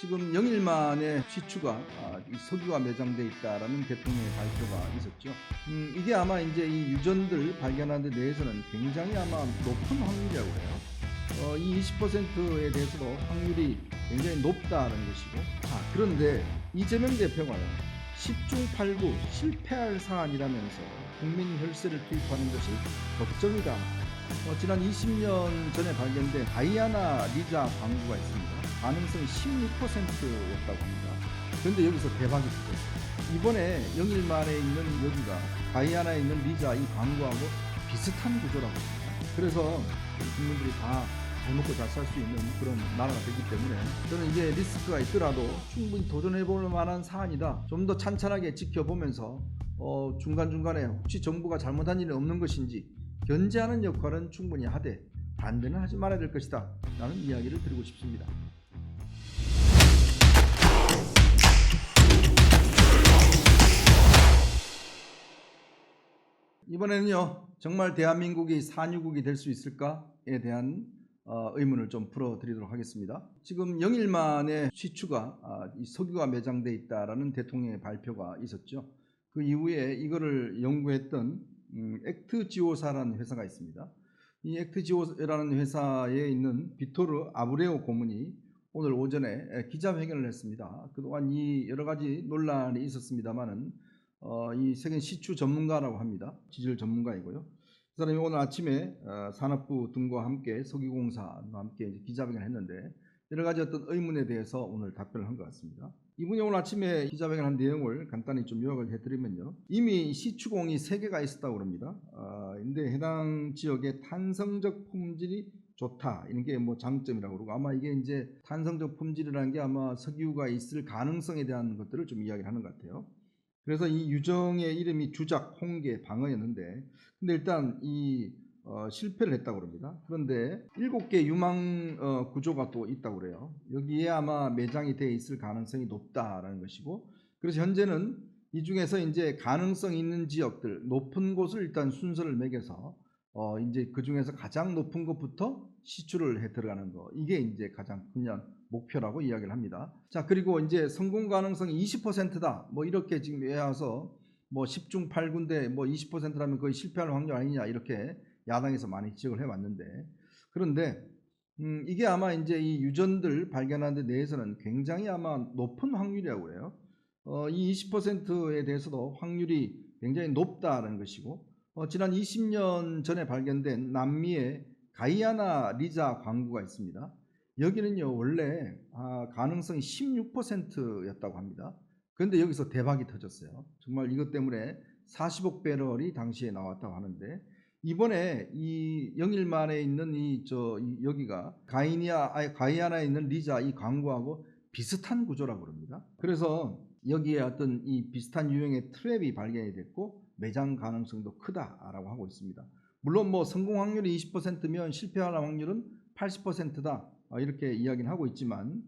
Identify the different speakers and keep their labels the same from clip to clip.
Speaker 1: 지금 0일 만에 시추가 아, 이 석유가 매장돼 있다라는 대통령의 발표가 있었죠. 음, 이게 아마 이제 이 유전들 발견하는 데 대해서는 굉장히 아마 높은 확률이라고 해요. 어, 이 20%에 대해서도 확률이 굉장히 높다는 것이고, 아, 그런데 이재명 대표가요, 10중 8구 실패할 사안이라면서 국민 혈세를 투입하는 것이 걱정이다. 어, 지난 20년 전에 발견된 다이아나 리자 광고가 있습니다. 가능성이 16%였다고 합니다. 그런데 여기서 대박이 터졌어요. 이번에 0일 만에 있는 여기가 다이아나에 있는 리자 이 광고하고 비슷한 구조라고 합니다. 그래서 국민들이 다 잘 먹고 잘 살 수 있는 그런 나라가 되기 때문에 저는 이게 리스크가 있더라도 충분히 도전해 볼 만한 사안이다. 좀 더 찬찬하게 지켜보면서 어, 중간중간에 혹시 정부가 잘못한 일이 없는 것인지 견제하는 역할은 충분히 하되 반대는 하지 말아야 될 것이다. 라는 이야기를 드리고 싶습니다. 이번에는요 정말 대한민국이 산유국이 될 수 있을까에 대한 어, 의문을 좀 풀어드리도록 하겠습니다. 지금 0일 만에 시추가 아, 이 석유가 매장돼 있다라는 대통령의 발표가 있었죠. 그 이후에 이거를 연구했던 음, 액트지오사라는 회사가 있습니다. 이 액트지오라는 회사에 있는 비토르 아브레오 고문이 오늘 오전에 기자회견을 했습니다. 그동안 이 여러 가지 논란이 있었습니다만은 어, 이 세계 시추 전문가라고 합니다. 지질 전문가이고요. 그 사람이 오늘 아침에 어, 산업부 등과 함께 석유공사와 함께 기자회견을 했는데 여러 가지 어떤 의문에 대해서 오늘 답변을 한 것 같습니다. 이분이 오늘 아침에 기자회견한 내용을 간단히 좀 요약을 해드리면요. 이미 시추공이 세 개가 있었다고 합니다. 아, 근데 해당 지역의 탄성적 품질이 좋다 이런 게 뭐 장점이라고 그러고 아마 이게 이제 탄성적 품질이라는 게 아마 석유가 있을 가능성에 대한 것들을 좀 이야기하는 것 같아요. 그래서 이 유정의 이름이 주작, 홍계, 방어였는데 근데 일단 이 어, 실패를 했다고 그럽니다. 그런데 일곱 개 유망 어, 구조가 또 있다고 그래요. 여기에 아마 매장이 돼 있을 가능성이 높다라는 것이고 그래서 현재는 이 중에서 이제 가능성 있는 지역들 높은 곳을 일단 순서를 매겨서 어 이제 그 중에서 가장 높은 것부터 시추를 해 들어가는 거 이게 이제 가장 그냥 목표라고 이야기를 합니다. 자 그리고 이제 성공 가능성이 20%다 뭐 이렇게 지금 외워서 뭐 10중 8군데 뭐 20%라면 거의 실패할 확률 아니냐 이렇게 야당에서 많이 지적을 해왔는데 그런데 음 이게 아마 이제 이 유전들 발견하는 데 대해서는 굉장히 아마 높은 확률이라고 해요. 어 이 20%에 대해서도 확률이 굉장히 높다는 것이고 어, 지난 20년 전에 발견된 남미의 가이아나 리자 광구가 있습니다. 여기는요 원래 아, 가능성이 16%였다고 합니다. 그런데 여기서 대박이 터졌어요. 정말 이것 때문에 40억 배럴이 당시에 나왔다고 하는데 이번에 이 영일 만에 있는 이 저 여기가 가이니아 아니, 가이아나에 있는 리자 이 광구하고 비슷한 구조라고 그럽니다. 그래서 여기에 어떤 이 비슷한 유형의 트랩이 발견이 됐고 매장 가능성도 크다라고 하고 있습니다. 물론 뭐 성공 확률이 20%면 실패할 확률은 80%다 이렇게 이야기는 하고 있지만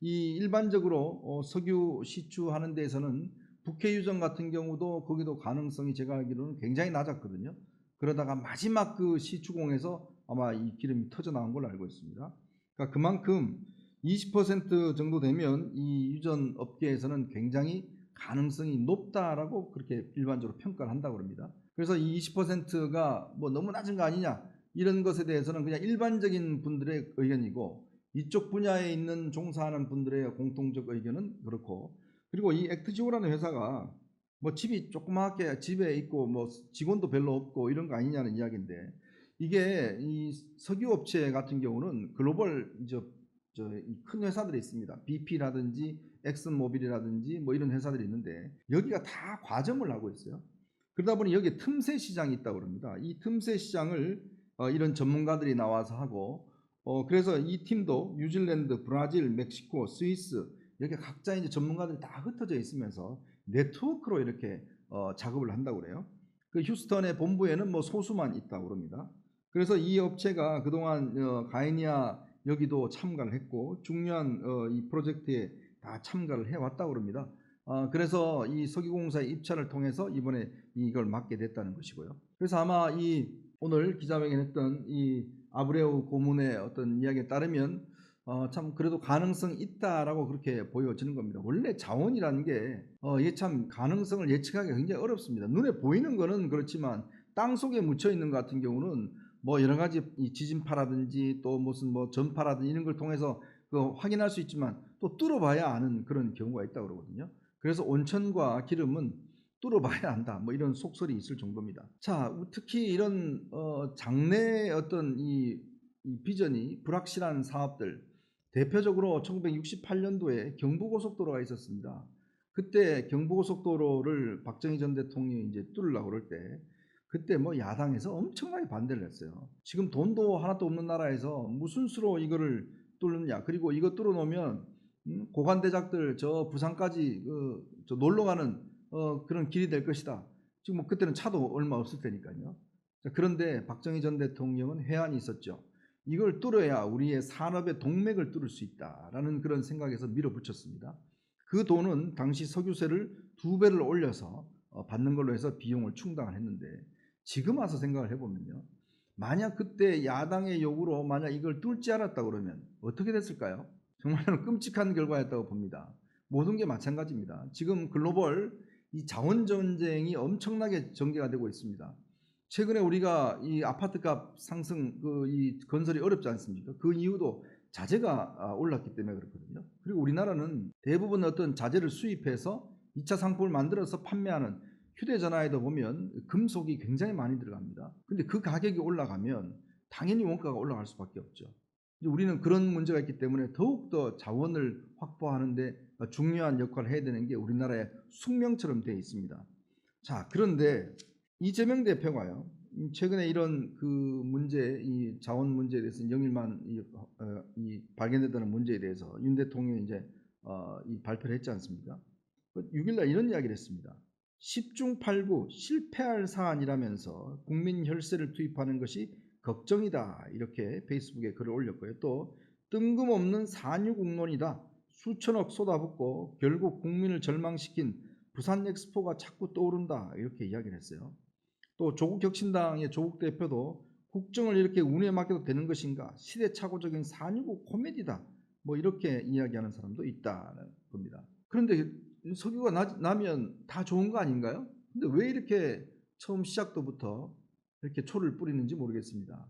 Speaker 1: 이 일반적으로 어, 석유 시추하는 데에서는 북해 유전 같은 경우도 거기도 가능성이 제가 알기로는 굉장히 낮았거든요. 그러다가 마지막 그 시추공에서 아마 이 기름이 터져 나온 걸로 알고 있습니다. 그러니까 그만큼 20% 정도 되면 이 유전 업계에서는 굉장히 가능성이 높다라고 그렇게 일반적으로 평가를 한다고 합니다. 그래서 이 20%가 뭐 너무 낮은 거 아니냐 이런 것에 대해서는 그냥 일반적인 분들의 의견이고 이쪽 분야에 있는 종사하는 분들의 공통적 의견은 그렇고 그리고 이 액트지오라는 회사가 뭐 집이 조그맣게 집에 있고 뭐 직원도 별로 없고 이런 거 아니냐는 이야기인데 이게 이 석유 업체 같은 경우는 글로벌 이제 저큰 회사들이 있습니다. BP라든지 엑슨모빌이라든지 뭐 이런 회사들이 있는데 여기가 다 과점을 하고 있어요. 그러다 보니 여기 틈새 시장이 있다고 합니다. 이 틈새 시장을 어, 이런 전문가들이 나와서 하고 어, 그래서 이 팀도 뉴질랜드, 브라질, 멕시코, 스위스 이렇게 각자 이제 전문가들이 다 흩어져 있으면서 네트워크로 이렇게 어, 작업을 한다고 그래요. 그 휴스턴의 본부에는 뭐 소수만 있다고 그럽니다. 그래서 이 업체가 그동안 어, 가이니아 여기도 참가를 했고 중요한 어, 이 프로젝트에 다 참가를 해왔다고 합니다. 어, 그래서 이 석유공사의 입찰을 통해서 이번에 이걸 맡게 됐다는 것이고요. 그래서 아마 이 오늘 기자회견했던 이 아브레우 고문의 어떤 이야기에 따르면 어, 참 그래도 가능성 있다라고 그렇게 보여지는 겁니다. 원래 자원이라는 게 어, 이게 참 가능성을 예측하기 굉장히 어렵습니다. 눈에 보이는 거는 그렇지만 땅 속에 묻혀 있는 것 같은 경우는 뭐 여러 가지 이 지진파라든지 또 무슨 뭐 전파라든지 이런 걸 통해서 그 확인할 수 있지만 또 뚫어봐야 아는 그런 경우가 있다고 그러거든요. 그래서 온천과 기름은 뚫어봐야 한다. 뭐 이런 속설이 있을 정도입니다. 자, 특히 이런 어, 장래의 어떤 이, 이 비전이 불확실한 사업들 대표적으로 1968년도에 경부고속도로가 있었습니다. 그때 경부고속도로를 박정희 전 대통령이 이제 뚫으려고 그럴 때 그때 뭐 야당에서 엄청나게 반대를 했어요. 지금 돈도 하나도 없는 나라에서 무슨 수로 이거를 뚫느냐. 그리고 이거 뚫어놓으면 음, 고관대작들 저 부산까지 그, 저 놀러 가는 어, 그런 길이 될 것이다. 지금 뭐 그때는 차도 얼마 없을 테니까요. 자, 그런데 박정희 전 대통령은 해안이 있었죠. 이걸 뚫어야 우리의 산업의 동맥을 뚫을 수 있다라는 그런 생각에서 밀어붙였습니다. 그 돈은 당시 석유세를 두 배를 올려서 어, 받는 걸로 해서 비용을 충당을 했는데 지금 와서 생각을 해보면요. 만약 그때 야당의 요구로 만약 이걸 뚫지 않았다 그러면 어떻게 됐을까요? 정말로 끔찍한 결과였다고 봅니다. 모든 게 마찬가지입니다. 지금 글로벌 이 자원 전쟁이 엄청나게 전개가 되고 있습니다. 최근에 우리가 이 아파트값 상승 그 이 건설이 어렵지 않습니까? 그 이유도 자재가 아, 올랐기 때문에 그렇거든요. 그리고 우리나라는 대부분 어떤 자재를 수입해서 2차 상품을 만들어서 판매하는 휴대전화에도 보면 금속이 굉장히 많이 들어갑니다. 근데 그 가격이 올라가면 당연히 원가가 올라갈 수밖에 없죠. 우리는 그런 문제가 있기 때문에 더욱더 자원을 확보하는데 중요한 역할을 해야 되는 게 우리나라의 숙명처럼 되어 있습니다. 자, 그런데 이재명 대표가요. 최근에 이런 그 문제, 이 자원 문제에 대해서 영일만 이, 어, 이 발견됐다는 문제에 대해서 윤 대통령이 이제 어, 이 발표를 했지 않습니까? 6일날 이런 이야기를 했습니다. 10중 8구 실패할 사안이라면서 국민 혈세를 투입하는 것이 걱정이다. 이렇게 페이스북에 글을 올렸고요. 또 뜬금없는 산유국론이다. 수천억 쏟아붓고 결국 국민을 절망시킨 부산 엑스포가 자꾸 떠오른다. 이렇게 이야기를 했어요. 또 조국 혁신당의 조국 대표도 국정을 이렇게 운에 맡겨도 되는 것인가? 시대착오적인 산유국 코미디다. 뭐 이렇게 이야기하는 사람도 있다는 겁니다. 그런데 석유가 나, 나면 다 좋은 거 아닌가요? 근데 왜 이렇게 처음 시작도부터 이렇게 초를 뿌리는지 모르겠습니다.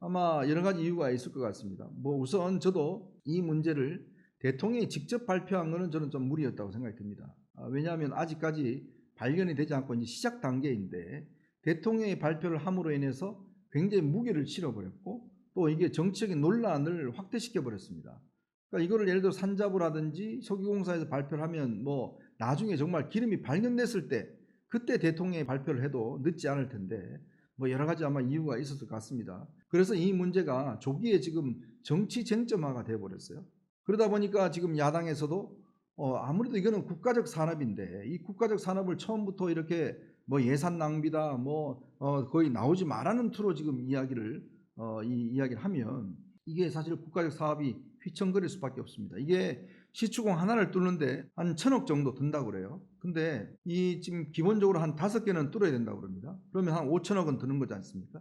Speaker 1: 아마 여러 가지 이유가 있을 것 같습니다. 뭐 우선 저도 이 문제를 대통령이 직접 발표한 것은 저는 좀 무리였다고 생각이 듭니다. 아, 왜냐하면 아직까지 발견이 되지 않고 이제 시작 단계인데 대통령이 발표를 함으로 인해서 굉장히 무게를 실어버렸고 또 이게 정치적인 논란을 확대시켜 버렸습니다. 그러니까 이거를 예를 들어 산자부라든지 석유공사에서 발표를 하면 뭐 나중에 정말 기름이 발견됐을 때 그때 대통령이 발표를 해도 늦지 않을 텐데 뭐 여러 가지 아마 이유가 있었을 것 같습니다. 그래서 이 문제가 조기에 지금 정치 쟁점화가 되어 버렸어요. 그러다 보니까 지금 야당에서도 어 아무래도 이거는 국가적 산업인데 이 국가적 산업을 처음부터 이렇게 뭐 예산 낭비다 뭐 어 거의 나오지 말라는 투로 지금 이야기를 어 이 이야기를 하면 이게 사실 국가적 사업이 휘청거릴 수밖에 없습니다. 이게 시추공 하나를 뚫는데 한 천억 정도 든다고 그래요. 근데 이 지금 기본적으로 한 다섯 개는 뚫어야 된다고 그럽니다. 그러면 한 5천억은 드는 거지 않습니까?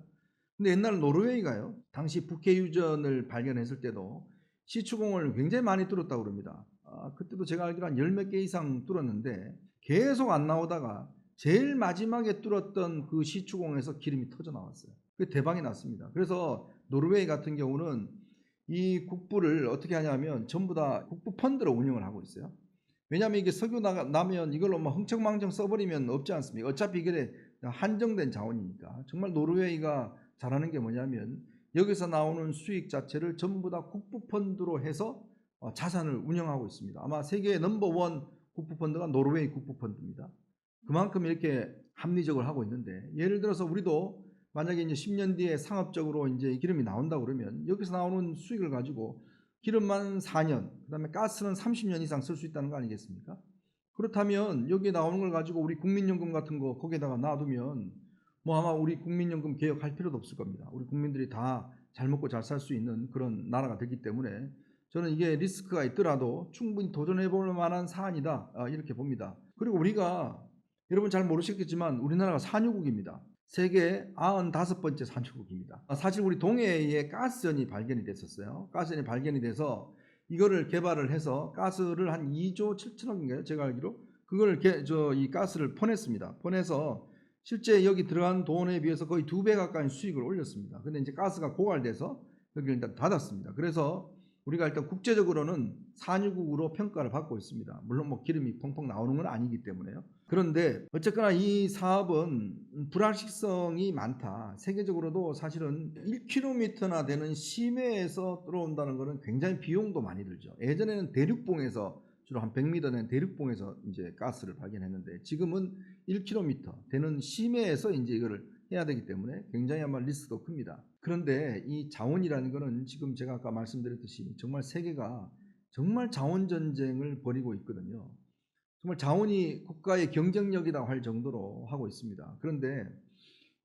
Speaker 1: 근데 옛날 노르웨이가요. 당시 북해 유전을 발견했을 때도 시추공을 굉장히 많이 뚫었다고 그럽니다. 아, 그때도 제가 알기로 한 열 몇 개 이상 뚫었는데 계속 안 나오다가 제일 마지막에 뚫었던 그 시추공에서 기름이 터져 나왔어요. 그 대박이 났습니다. 그래서 노르웨이 같은 경우는 이 국부를 어떻게 하냐면 전부 다 국부 펀드로 운영을 하고 있어요. 왜냐하면 이게 석유 나, 나면 이걸로 막 흥청망청 써버리면 없지 않습니까? 어차피 이게 한정된 자원이니까. 정말 노르웨이가 잘하는 게 뭐냐면 여기서 나오는 수익 자체를 전부 다 국부 펀드로 해서 어, 자산을 운영하고 있습니다. 아마 세계 넘버원 국부 펀드가 노르웨이 국부 펀드입니다. 그만큼 이렇게 합리적으로 하고 있는데 예를 들어서 우리도 만약에 이제 10년 뒤에 상업적으로 이제 기름이 나온다 그러면 여기서 나오는 수익을 가지고 기름만 4년, 그다음에 가스는 30년 이상 쓸 수 있다는 거 아니겠습니까? 그렇다면 여기에 나오는 걸 가지고 우리 국민연금 같은 거 거기에다가 놔두면 뭐 아마 우리 국민연금 개혁할 필요도 없을 겁니다. 우리 국민들이 다 잘 먹고 잘 살 수 있는 그런 나라가 되기 때문에 저는 이게 리스크가 있더라도 충분히 도전해 볼 만한 사안이다 아, 이렇게 봅니다. 그리고 우리가 여러분 잘 모르시겠지만 우리나라가 산유국입니다. 세계 95번째 산유국입니다. 아, 사실 우리 동해에 가스연이 발견이 됐었어요. 가스연이 발견이 돼서 이거를 개발을 해서 가스를 한 2조 7천억인가요? 제가 알기로 그걸 저이 가스를 퍼냈습니다. 퍼내서 실제 여기 들어간 돈에 비해서 거의 두 배 가까이 수익을 올렸습니다. 근데 이제 가스가 고갈돼서 여기를 일단 닫았습니다. 그래서 우리가 일단 국제적으로는 산유국으로 평가를 받고 있습니다. 물론 뭐 기름이 펑펑 나오는 건 아니기 때문에요. 그런데 어쨌거나 이 사업은 불확실성이 많다. 세계적으로도 사실은 1km나 되는 심해에서 들어온다는 것은 굉장히 비용도 많이 들죠. 예전에는 대륙봉에서 주로 한 100m 되는 대륙봉에서 이제 가스를 발견했는데 지금은 1km 되는 심해에서 이제 이거를 해야 되기 때문에 굉장히 아마 리스크도 큽니다. 그런데 이 자원이라는 것은 지금 제가 아까 말씀드렸듯이 정말 세계가 정말 자원 전쟁을 벌이고 있거든요. 정말 자원이 국가의 경쟁력이라고 할 정도로 하고 있습니다. 그런데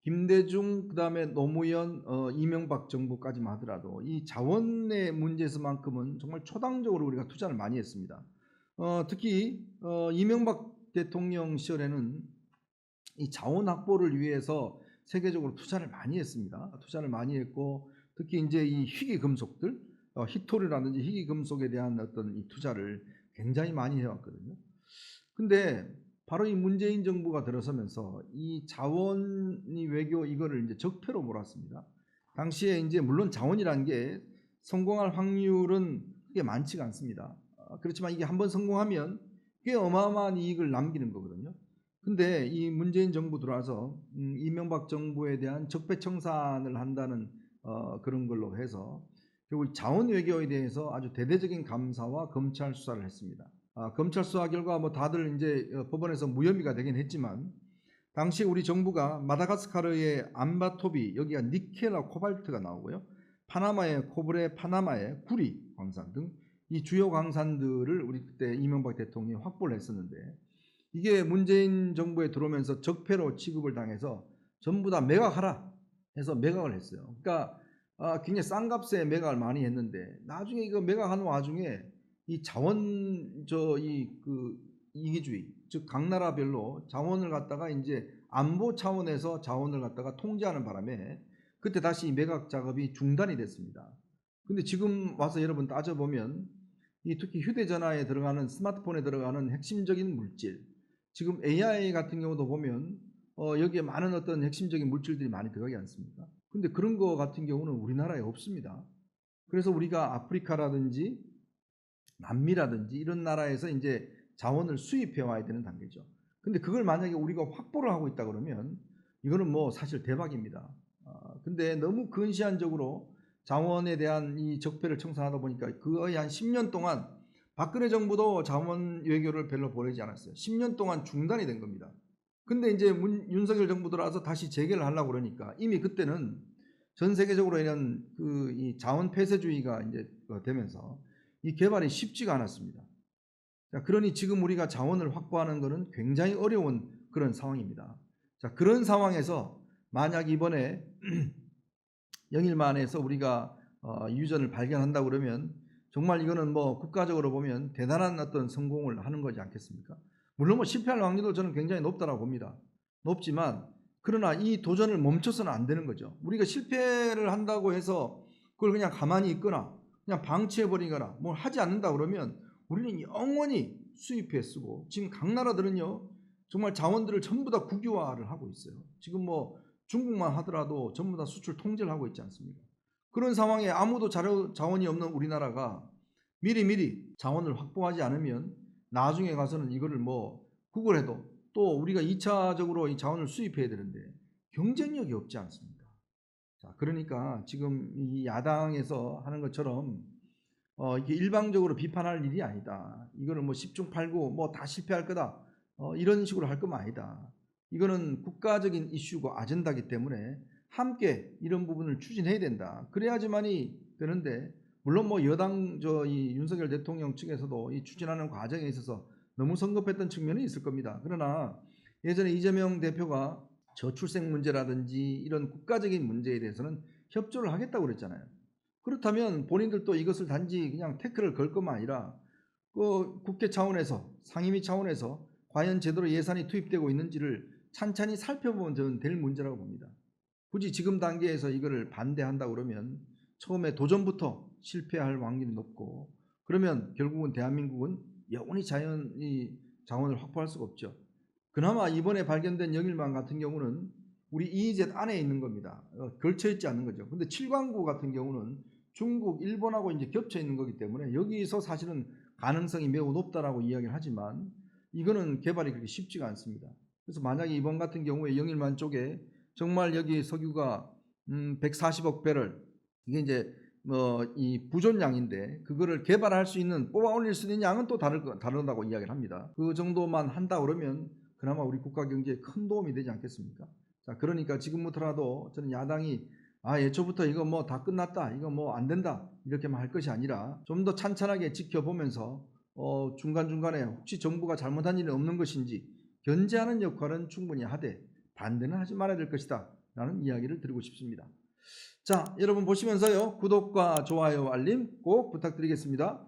Speaker 1: 김대중 그다음에 노무현 어, 이명박 정부까지만 하더라도 이 자원의 문제에서만큼은 정말 초당적으로 우리가 투자를 많이 했습니다. 어, 특히 어, 이명박 대통령 시절에는 이 자원 확보를 위해서 세계적으로 투자를 많이 했습니다. 투자를 많이 했고 특히 이제 이 희귀 금속들, 어, 히토리라든지 희귀 금속에 대한 어떤 이 투자를 굉장히 많이 해왔거든요. 근데 바로 이 문재인 정부가 들어서면서 이 자원이 외교 이거를 이제 적폐로 몰았습니다. 당시에 이제 물론 자원이라는 게 성공할 확률은 그게 많지가 않습니다. 어, 그렇지만 이게 한번 성공하면 꽤 어마어마한 이익을 남기는 거거든요. 근데 이 문재인 정부 들어와서 음, 이명박 정부에 대한 적폐청산을 한다는 어, 그런 걸로 해서 결국 자원 외교에 대해서 아주 대대적인 감사와 검찰 수사를 했습니다. 아, 검찰 수사 결과 뭐 다들 이제 어, 법원에서 무혐의가 되긴 했지만 당시 우리 정부가 마다가스카르의 암바토비 여기가 니켈과 코발트가 나오고요. 파나마의 코브레, 파나마의 구리 광산 등 이 주요 광산들을 우리 그때 이명박 대통령이 확보를 했었는데 이게 문재인 정부에 들어오면서 적폐로 취급을 당해서 전부 다 매각하라 해서 매각을 했어요. 그러니까 아, 굉장히 싼 값에 매각을 많이 했는데 나중에 이거 매각하는 와중에 이 자원 저 이 그 이기주의 즉 각 나라별로 자원을 갖다가 이제 안보 차원에서 자원을 갖다가 통제하는 바람에 그때 다시 매각 작업이 중단이 됐습니다. 근데 지금 와서 여러분 따져보면 이 특히 휴대전화에 들어가는 스마트폰에 들어가는 핵심적인 물질 지금 AI 같은 경우도 보면 어, 여기에 많은 어떤 핵심적인 물질들이 많이 들어가지 않습니까? 근데 그런 거 같은 경우는 우리나라에 없습니다. 그래서 우리가 아프리카라든지 남미라든지 이런 나라에서 이제 자원을 수입해 와야 되는 단계죠. 근데 그걸 만약에 우리가 확보를 하고 있다 그러면 이거는 뭐 사실 대박입니다. 아, 근데 너무 근시안적으로 자원에 대한 이 적폐를 청산하다 보니까 거의 한 10년 동안 박근혜 정부도 자원 외교를 별로 보내지 않았어요. 10년 동안 중단이 된 겁니다. 근데 이제 문, 윤석열 정부 들어와서 다시 재개를 하려고 그러니까 이미 그때는 전 세계적으로 이런 그 이 자원 폐쇄주의가 이제 되면서 이 개발이 쉽지가 않았습니다. 자, 그러니 지금 우리가 자원을 확보하는 것은 굉장히 어려운 그런 상황입니다. 자, 그런 상황에서 만약 이번에 영일 만에서 우리가 어, 유전을 발견한다 그러면 정말 이거는 뭐 국가적으로 보면 대단한 어떤 성공을 하는 거지 않겠습니까? 물론 뭐 실패할 확률도 저는 굉장히 높다고 봅니다. 높지만 그러나 이 도전을 멈춰서는 안 되는 거죠. 우리가 실패를 한다고 해서 그걸 그냥 가만히 있거나 그냥 방치해 버리거나 뭘 하지 않는다 그러면 우리는 영원히 수입해 쓰고 지금 각 나라들은요 정말 자원들을 전부 다 국유화를 하고 있어요. 지금 뭐 중국만 하더라도 전부 다 수출 통제를 하고 있지 않습니까? 그런 상황에 아무도 자원이 없는 우리나라가 미리미리 자원을 확보하지 않으면 나중에 가서는 이거를 뭐 구걸해도 또 우리가 2차적으로 이 자원을 수입해야 되는데 경쟁력이 없지 않습니까? 자, 그러니까 지금 이 야당에서 하는 것처럼 어, 이게 일방적으로 비판할 일이 아니다. 이거는 뭐 10중 8구 뭐 다 실패할 거다. 어, 이런 식으로 할 거면 아니다. 이거는 국가적인 이슈고 아젠다기 때문에 함께 이런 부분을 추진해야 된다. 그래야지만이 되는데 물론 뭐 여당 저 이 윤석열 대통령 측에서도 이 추진하는 과정에 있어서 너무 성급했던 측면이 있을 겁니다. 그러나 예전에 이재명 대표가 저출생 문제라든지 이런 국가적인 문제에 대해서는 협조를 하겠다고 그랬잖아요. 그렇다면 본인들도 이것을 단지 그냥 태클을 걸 것만 아니라 그 국회 차원에서 상임위 차원에서 과연 제대로 예산이 투입되고 있는지를 찬찬히 살펴보면 저는 될 문제라고 봅니다. 굳이 지금 단계에서 이거를 반대한다 그러면 처음에 도전부터 실패할 확률이 높고 그러면 결국은 대한민국은 영원히 자연이 자원을 확보할 수가 없죠. 그나마 이번에 발견된 영일만 같은 경우는 우리 EEZ 안에 있는 겁니다. 어, 걸쳐 있지 않는 거죠. 근데 7광구 같은 경우는 중국, 일본하고 이제 겹쳐 있는 거기 때문에 여기서 사실은 가능성이 매우 높다라고 이야기를 하지만 이거는 개발이 그렇게 쉽지가 않습니다. 그래서 만약에 이번 같은 경우에 영일만 쪽에 정말 여기 석유가 음 140억 배럴 이게 이제 뭐이 부존량인데 그거를 개발할 수 있는 뽑아 올릴 수 있는 양은 또 다를 거 다르다고 이야기를 합니다. 그 정도만 한다 그러면 그나마 우리 국가 경제에 큰 도움이 되지 않겠습니까? 자, 그러니까 지금부터라도 저는 야당이 아, 예초부터 이거 뭐 다 끝났다. 이거 뭐 안 된다. 이렇게만 할 것이 아니라 좀 더 찬찬하게 지켜보면서 어, 중간 중간에 혹시 정부가 잘못한 일이 없는 것인지 견제하는 역할은 충분히 하되 반대는 하지 말아야 될 것이다. 라는 이야기를 드리고 싶습니다. 자, 여러분 보시면서요. 구독과 좋아요, 알림 꼭 부탁드리겠습니다.